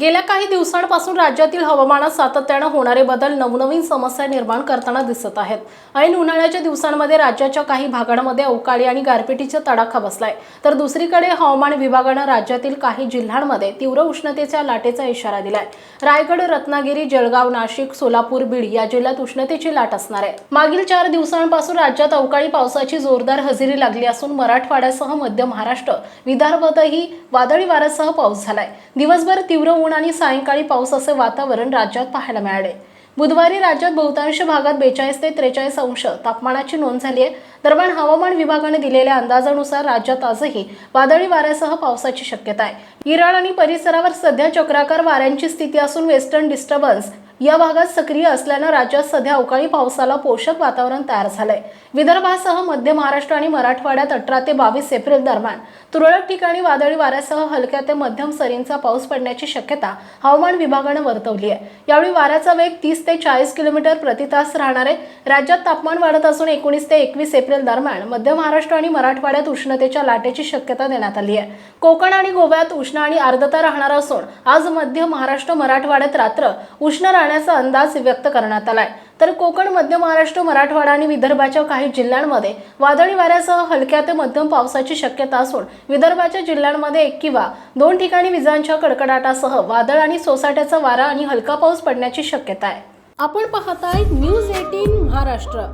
गेल्या काही दिवसांपासून राज्यातील हवामानात सातत्यानं होणारे बदल नवनवीन समस्या निर्माण करताना दिसत आहेत. ऐन उन्हाळ्याच्या दिवसांमध्ये राज्याच्या काही भागांमध्ये अवकाळी आणि गारपिटीचा तडाखा बसलाय. तर दुसरीकडे हवामान विभागानं राज्यातील काही जिल्ह्यांमध्ये तीव्र उष्णतेच्या लाटेचा इशारा दिलाय. रायगड रत्नागिरी जळगाव नाशिक सोलापूर बीड या जिल्ह्यात उष्णतेची लाट असणार आहे. मागील चार दिवसांपासून राज्यात अवकाळी पावसाची जोरदार हजेरी लागली असून मराठवाड्यासह मध्य महाराष्ट्र विदर्भातही वादळी वाऱ्यासह पाऊस झालाय. दिवसभर तीव्र ऊन आणि सायंकाळी पाऊस असे वातावरण राज्यात पाहायला मिळाले. बुधवारी राज्यात बहुतांश भागात बेचाळीस ते त्रेचाळीस अंश तापमानाची नोंद झाली आहे. दरम्यान हवामान विभागाने दिलेल्या अंदाजानुसार राज्यात आजही वादळी वाऱ्यासह पावसाची शक्यता आहे. इराण आणि परिसरावर सध्या चक्राकार वाऱ्यांची स्थिती असून वेस्टर्न डिस्टर्बन्स या भागात सक्रिय असल्यानं राज्यात सध्या अवकाळी पावसाला पोषक वातावरण तयार झालंय. विदर्भासह मध्य महाराष्ट्र आणि मराठवाड्यात अठरा ते बावीस एप्रिल दरम्यान तुरळक ठिकाणी वादळी वाऱ्यासह हलक्या ते मध्यम सरींचा पाऊस पडण्याची शक्यता हवामान विभागानं वर्तवली आहे. यावेळी वाऱ्याचा वेग तीस ते चाळीस किलोमीटर प्रति तास राहणार आहे. राज्यात तापमान वाढत असून एकोणीस ते एकवीस एप्रिल दरम्यान मध्य महाराष्ट्र आणि मराठवाड्यात उष्णतेच्या लाटेची शक्यता देण्यात आली आहे. कोकण आणि गोव्यात उष्ण आणि आर्द्रता राहणार असून आज मध्य महाराष्ट्र मराठवाड्यात रात्र उष्ण राहण्याचा अंदाज व्यक्त करण्यात आलाय. तर कोकण मध्य महाराष्ट्र मराठवाडा आणि विदर्भाच्या काही जिल्ह्यांमध्ये वादळी वाऱ्यासह हलक्या ते मध्यम पावसाची शक्यता असून विदर्भाच्या जिल्ह्यांमध्ये एक किंवा दोन ठिकाणी विजांच्या कडकडाटासह वादळ आणि सोसाट्याचा वारा आणि हलका पाऊस पडण्याची शक्यता आहे. आपण पाहताय न्यूज एटीन महाराष्ट्र.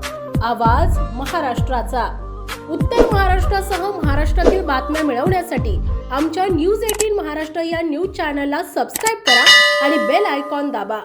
आवाज महाराष्ट्राचा. उत्तर महाराष्ट्रासह महाराष्ट्रातील बातम्या मिळवण्यासाठी आमच्या न्यूज एटीन महाराष्ट्र या न्यूज चॅनलला सबस्क्राईब करा आणि बेल आयकॉन दाबा.